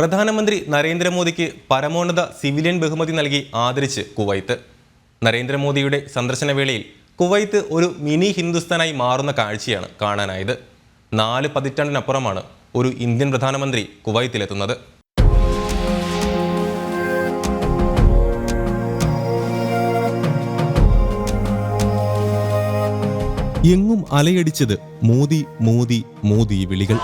പ്രധാനമന്ത്രി നരേന്ദ്രമോദിക്ക് പരമോന്നത സിവിലിയൻ ബഹുമതി നൽകി ആദരിച്ച് കുവൈത്ത്. നരേന്ദ്രമോദിയുടെ സന്ദർശന വേളയിൽ കുവൈത്ത് ഒരു മിനി ഹിന്ദുസ്ഥാനായി മാറുന്ന കാഴ്ചയാണ് കാണാനായത്. നാല് പതിറ്റാണ്ടിനപ്പുറമാണ് ഒരു ഇന്ത്യൻ പ്രധാനമന്ത്രി കുവൈത്തിലെത്തുന്നത്. എങ്ങും അലയടിച്ചത് മോദി മോദി മോദി വിളികൾ.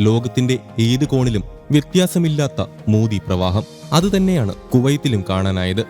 ലോകത്തിന്റെ ഏത് കോണിലും വ്യത്യാസമില്ലാത്ത മോദി പ്രവാഹം. അതുതന്നെയാണ് കുവൈത്തിലും കാണാനായത്.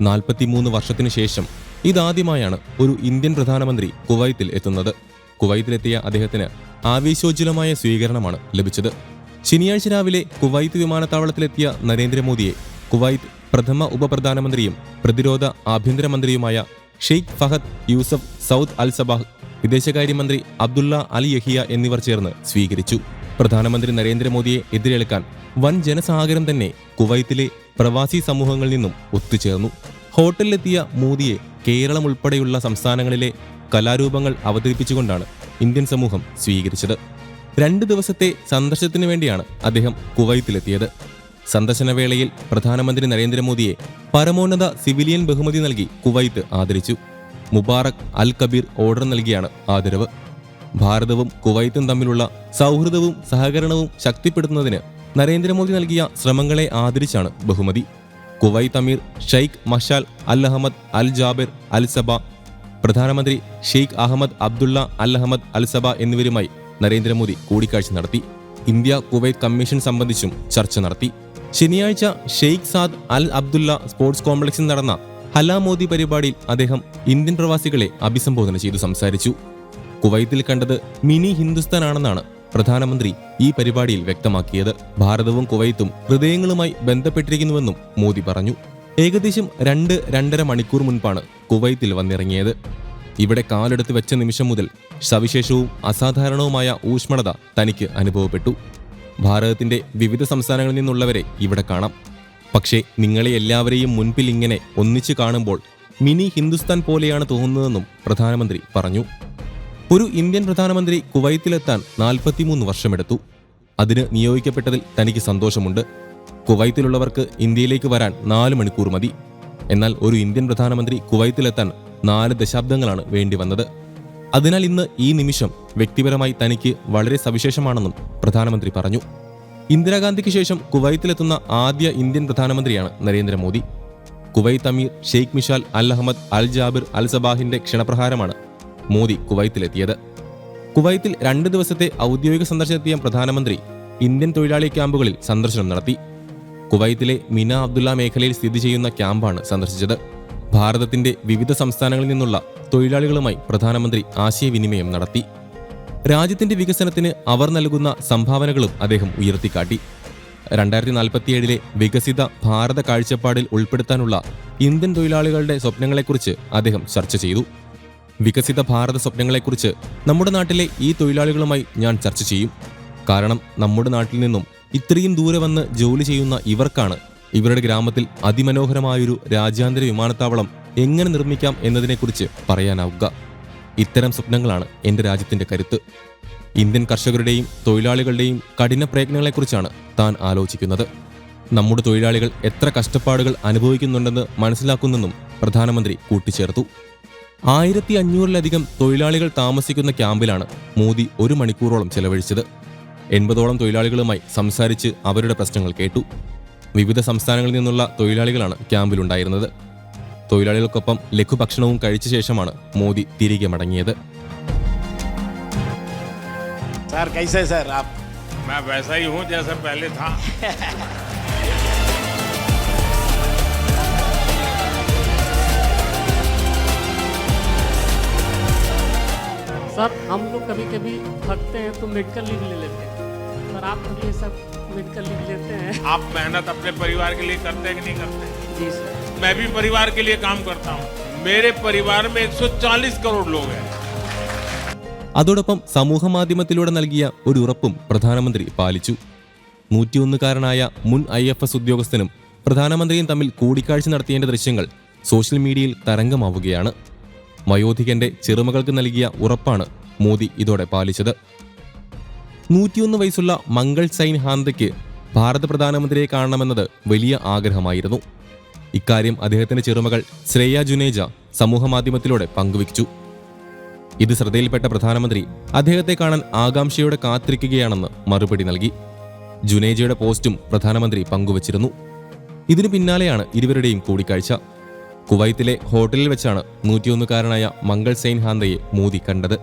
നാൽപ്പത്തിമൂന്ന് വർഷത്തിനു ശേഷം ഇതാദ്യമായാണ് ഒരു ഇന്ത്യൻ പ്രധാനമന്ത്രി കുവൈത്തിൽ എത്തുന്നത്. കുവൈത്തിലെത്തിയ അദ്ദേഹത്തിന് ആവേശോജ്വലമായ സ്വീകരണമാണ് ലഭിച്ചത്. ശനിയാഴ്ച രാവിലെ കുവൈത്ത് വിമാനത്താവളത്തിലെത്തിയ നരേന്ദ്രമോദിയെ കുവൈത്ത് പ്രഥമ ഉപപ്രധാനമന്ത്രിയും പ്രതിരോധ ആഭ്യന്തരമന്ത്രിയുമായ Sheikh Fahad Yousef Saud Al Sabah വിദേശകാര്യമന്ത്രി അബ്ദുള്ള അൽ യഹിയ എന്നിവർ ചേർന്ന് സ്വീകരിച്ചു. പ്രധാനമന്ത്രി നരേന്ദ്രമോദിയെ എതിരേൽക്കാൻ വൻ ജനസാഗരം തന്നെ കുവൈത്തിലെ പ്രവാസി സമൂഹങ്ങളിൽ നിന്നും ഒത്തുചേർന്നു. ഹോട്ടലിലെത്തിയ മോദിയെ കേരളം ഉൾപ്പെടെയുള്ള സംസ്ഥാനങ്ങളിലെ കലാരൂപങ്ങൾ അവതരിപ്പിച്ചുകൊണ്ടാണ് ഇന്ത്യൻ സമൂഹം സ്വീകരിച്ചത്. രണ്ട് ദിവസത്തെ സന്ദർശനത്തിനു വേണ്ടിയാണ് അദ്ദേഹം കുവൈത്തിലെത്തിയത്. സന്ദർശനവേളയിൽ പ്രധാനമന്ത്രി നരേന്ദ്രമോദിയെ പരമോന്നത സിവിലിയൻ ബഹുമതി നൽകി കുവൈത്ത് ആദരിച്ചു. മുബാറക് അൽ കബീർ ഓർഡർ നൽകിയാണ് ആദരവ്. ഭാരതവും കുവൈത്തും തമ്മിലുള്ള സൗഹൃദവും സഹകരണവും ശക്തിപ്പെടുത്തുന്നതിന് നരേന്ദ്രമോദി നൽകിയ ശ്രമങ്ങളെ ആദരിച്ചാണ് ബഹുമതി. കുവൈത്ത് അമീർ Sheikh Mishal Al Ahmad Al Jabir Al Sabah പ്രധാനമന്ത്രി ഷെയ്ഖ് അഹമ്മദ് അബ്ദുള്ള അൽ അഹമ്മദ് അൽ സബ എന്നിവരുമായി നരേന്ദ്രമോദി കൂടിക്കാഴ്ച നടത്തി. ഇന്ത്യ കുവൈത്ത് കമ്മീഷൻ സംബന്ധിച്ചും ചർച്ച നടത്തി. ശനിയാഴ്ച Sheikh Saad Al Abdullah sports കോംപ്ലക്സിൽ നടന്ന ഹലാമോദി പരിപാടിയിൽ അദ്ദേഹം ഇന്ത്യൻ പ്രവാസികളെ അഭിസംബോധന ചെയ്തു സംസാരിച്ചു. കുവൈത്തിൽ കണ്ടത് മിനി ഹിന്ദുസ്ഥാനാണെന്നാണ് പ്രധാനമന്ത്രി ഈ പരിപാടിയിൽ വ്യക്തമാക്കിയത്. ഭാരതവും കുവൈത്തും ഹൃദയങ്ങളുമായി ബന്ധപ്പെട്ടിരിക്കുന്നുവെന്നും മോദി പറഞ്ഞു. ഏകദേശം രണ്ട് രണ്ടര മണിക്കൂർ മുൻപാണ് കുവൈത്തിൽ വന്നിറങ്ങിയത്. ഇവിടെ കാലെടുത്ത് വെച്ച നിമിഷം മുതൽ സവിശേഷവും അസാധാരണവുമായ ഊഷ്മളത തനിക്ക് അനുഭവപ്പെട്ടു. ഭാരതത്തിന്റെ വിവിധ സംസ്ഥാനങ്ങളിൽ നിന്നുള്ളവരെ ഇവിടെ കാണാം. പക്ഷേ നിങ്ങളെ എല്ലാവരെയും മുൻപിൽ ഇങ്ങനെ ഒന്നിച്ചു കാണുമ്പോൾ മിനി ഹിന്ദുസ്ഥാൻ പോലെയാണ് തോന്നുന്നതെന്നും പ്രധാനമന്ത്രി പറഞ്ഞു. ഒരു ഇന്ത്യൻ പ്രധാനമന്ത്രി കുവൈത്തിലെത്താൻ നാൽപ്പത്തിമൂന്ന് വർഷമെടുത്തു. അതിന് നിയോഗിക്കപ്പെട്ടതിൽ തനിക്ക് സന്തോഷമുണ്ട്. കുവൈത്തിലുള്ളവർക്ക് ഇന്ത്യയിലേക്ക് വരാൻ നാല് മണിക്കൂർ മതി. എന്നാൽ ഒരു ഇന്ത്യൻ പ്രധാനമന്ത്രി കുവൈത്തിലെത്താൻ നാല് ദശാബ്ദങ്ങളാണ് വേണ്ടി വന്നത്. അതിനാൽ ഇന്ന് ഈ നിമിഷം വ്യക്തിപരമായി തനിക്ക് വളരെ സവിശേഷമാണെന്നും പ്രധാനമന്ത്രി പറഞ്ഞു. ഇന്ദിരാഗാന്ധിക്ക് ശേഷം കുവൈത്തിലെത്തുന്ന ആദ്യ ഇന്ത്യൻ പ്രധാനമന്ത്രിയാണ് Narendra Modi. Kuwait Emir Sheikh Mishal Al Ahmad Al Jaber Al സബാഹിന്റെ ക്ഷണപ്രകാരമാണ് മോദി കുവൈത്തിലെത്തിയത്. കുവൈത്തിൽ രണ്ട് ദിവസത്തെ ഔദ്യോഗിക സന്ദർശനത്തിയ പ്രധാനമന്ത്രി ഇന്ത്യൻ തൊഴിലാളി ക്യാമ്പുകളിൽ സന്ദർശനം നടത്തി. കുവൈത്തിലെ മിന അബ്ദുള്ള മേഖലയിൽ സ്ഥിതി ചെയ്യുന്ന ക്യാമ്പാണ് സന്ദർശിച്ചത്. ഭാരതത്തിന്റെ വിവിധ സംസ്ഥാനങ്ങളിൽ നിന്നുള്ള തൊഴിലാളികളുമായി പ്രധാനമന്ത്രി ആശയവിനിമയം നടത്തി. രാജ്യത്തിന്റെ വികസനത്തിന് അവർ നൽകുന്ന സംഭാവനകളും അദ്ദേഹം ഉയർത്തിക്കാട്ടി. രണ്ടായിരത്തി നാൽപ്പത്തിയേഴിലെ വികസിത ഭാരത കാഴ്ചപ്പാടിൽ ഉൾപ്പെടുത്താനുള്ള ഇന്ത്യൻ തൊഴിലാളികളുടെ സ്വപ്നങ്ങളെക്കുറിച്ച് അദ്ദേഹം ചർച്ച ചെയ്തു. വികസിത ഭാരത സ്വപ്നങ്ങളെക്കുറിച്ച് നമ്മുടെ നാട്ടിലെ ഈ തൊഴിലാളികളുമായി ഞാൻ ചർച്ച ചെയ്യും. കാരണം നമ്മുടെ നാട്ടിൽ നിന്നും ഇത്രയും ദൂരെ വന്ന് ജോലി ചെയ്യുന്ന ഇവർക്കാണ് ഇവരുടെ ഗ്രാമത്തിൽ അതിമനോഹരമായൊരു രാജ്യാന്തര വിമാനത്താവളം എങ്ങനെ നിർമ്മിക്കാം എന്നതിനെക്കുറിച്ച് പറയാനാവുക. ഇത്തരം സ്വപ്നങ്ങളാണ് എന്റെ രാജ്യത്തിന്റെ കരുത്ത്. ഇന്ത്യൻ കർഷകരുടെയും തൊഴിലാളികളുടെയും കഠിന പ്രയത്നങ്ങളെക്കുറിച്ചാണ് താൻ ആലോചിക്കുന്നത്. നമ്മുടെ തൊഴിലാളികൾ എത്ര കഷ്ടപ്പാടുകൾ അനുഭവിക്കുന്നുണ്ടെന്ന് മനസ്സിലാക്കുന്നെന്നും പ്രധാനമന്ത്രി കൂട്ടിച്ചേർത്തു. ആയിരത്തി അഞ്ഞൂറിലധികം തൊഴിലാളികൾ താമസിക്കുന്ന ക്യാമ്പിലാണ് മോദി ഒരു മണിക്കൂറോളം ചെലവഴിച്ചത് എൺപതോളം തൊഴിലാളികളുമായി സംസാരിച്ച് അവരുടെ പ്രശ്നങ്ങൾ കേട്ടു വിവിധ സംസ്ഥാനങ്ങളിൽ നിന്നുള്ള തൊഴിലാളികളാണ് ക്യാമ്പിലുണ്ടായിരുന്നത് തൊഴിലാളികൾക്കൊപ്പം ലഘുഭക്ഷണവും കഴിച്ച ശേഷമാണ് മോദി തിരികെ മടങ്ങിയത് सर कैसे सर आप मैं वैसा ही हूँ जैसा पहले था सर हम लोग कभी कभी थकते हैं तो मेडिकल लीव ले लेते हैं सर आप कभी ये सब मेडिकल लीव लेते हैं आप मेहनत अपने परिवार के लिए करते हैं कि नहीं करते जी सर मैं भी परिवार के लिए काम करता हूँ मेरे परिवार में 140 करोड़ लोग हैं അതോടൊപ്പം സമൂഹ മാധ്യമത്തിലൂടെ നൽകിയ ഒരു ഉറപ്പും പ്രധാനമന്ത്രി പാലിച്ചു നൂറ്റിയൊന്നുകാരനായ മുൻ ഐ എഫ് എസ് ഉദ്യോഗസ്ഥനും പ്രധാനമന്ത്രിയും തമ്മിൽ കൂടിക്കാഴ്ച നടത്തിയതിന്റെ ദൃശ്യങ്ങൾ സോഷ്യൽ മീഡിയയിൽ തരംഗമാവുകയാണ് വയോധികന്റെ ചെറുമകൾക്ക് നൽകിയ ഉറപ്പാണ് മോദി ഇതോടെ പാലിച്ചത്. നൂറ്റിയൊന്ന് വയസ്സുള്ള മംഗൾ സൈൻ ഹാന്തയ്ക്ക് ഭാരത പ്രധാനമന്ത്രിയെ കാണണമെന്നത് വലിയ ആഗ്രഹമായിരുന്നു. ഇക്കാര്യം അദ്ദേഹത്തിന്റെ ചെറുമകൾ ശ്രേയ ജുനേജ സമൂഹമാധ്യമത്തിലൂടെ പങ്കുവച്ചു. ഇത് ശ്രദ്ധയിൽപ്പെട്ട പ്രധാനമന്ത്രി അദ്ദേഹത്തെ കാണാൻ ആകാംക്ഷയോടെ കാത്തിരിക്കുകയാണെന്ന് മറുപടി നൽകി. ജുനേജയുടെ പോസ്റ്റും പ്രധാനമന്ത്രി പങ്കുവച്ചിരുന്നു. ഇതിനു പിന്നാലെയാണ് ഇരുവരുടെയും കൂടിക്കാഴ്ച. കുവൈത്തിലെ ഹോട്ടലിൽ വെച്ചാണ് നൂറ്റിയൊന്നുകാരനായ മംഗൾ സെയിൻ ഹാന്തയെ മോദി കണ്ടത്.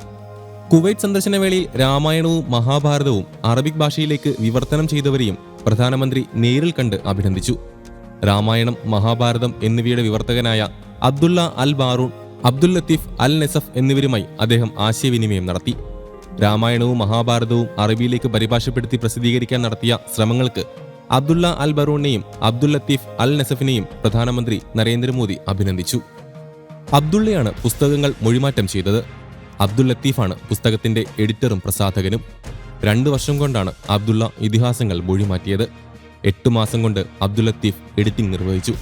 കുവൈറ്റ് സന്ദർശനവേളയിൽ രാമായണവും മഹാഭാരതവും അറബിക് ഭാഷയിലേക്ക് വിവർത്തനം ചെയ്തവരെയും പ്രധാനമന്ത്രി നേരിൽ കണ്ട് അഭിനന്ദിച്ചു. രാമായണം മഹാഭാരതം എന്നിവയുടെ വിവർത്തകനായ അബ്ദുള്ള അൽ ബാറൂൺ അബ്ദുൽ ലത്തീഫ് അൽ നെസഫ് എന്നിവരുമായി അദ്ദേഹം ആശയവിനിമയം നടത്തി. രാമായണവും മഹാഭാരതവും അറബിയിലേക്ക് പരിഭാഷപ്പെടുത്തി പ്രസിദ്ധീകരിക്കാൻ നടത്തിയ ശ്രമങ്ങൾക്ക് അബ്ദുള്ള അൽ ബറൂണിനെയും അബ്ദുൽ ലത്തീഫ് അൽ നസഫിനെയും പ്രധാനമന്ത്രി നരേന്ദ്രമോദി അഭിനന്ദിച്ചു. അബ്ദുള്ളയാണ് പുസ്തകങ്ങൾ മൊഴിമാറ്റം ചെയ്തത്. അബ്ദുൽ ലത്തീഫാണ് പുസ്തകത്തിന്റെ എഡിറ്ററും പ്രസാധകനും. രണ്ടു വർഷം കൊണ്ടാണ് അബ്ദുള്ള ഇതിഹാസങ്ങൾ മൊഴിമാറ്റിയത്. എട്ടു മാസം കൊണ്ട് അബ്ദുൽ ലത്തീഫ് എഡിറ്റിംഗ് നിർവഹിച്ചു.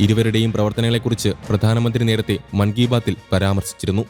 ഇരുവരുടെയും പ്രവർത്തനങ്ങളെക്കുറിച്ച് പ്രധാനമന്ത്രി നേരത്തെ മൻ കി ബാത്തിൽ പരാമർശിച്ചിരുന്നു.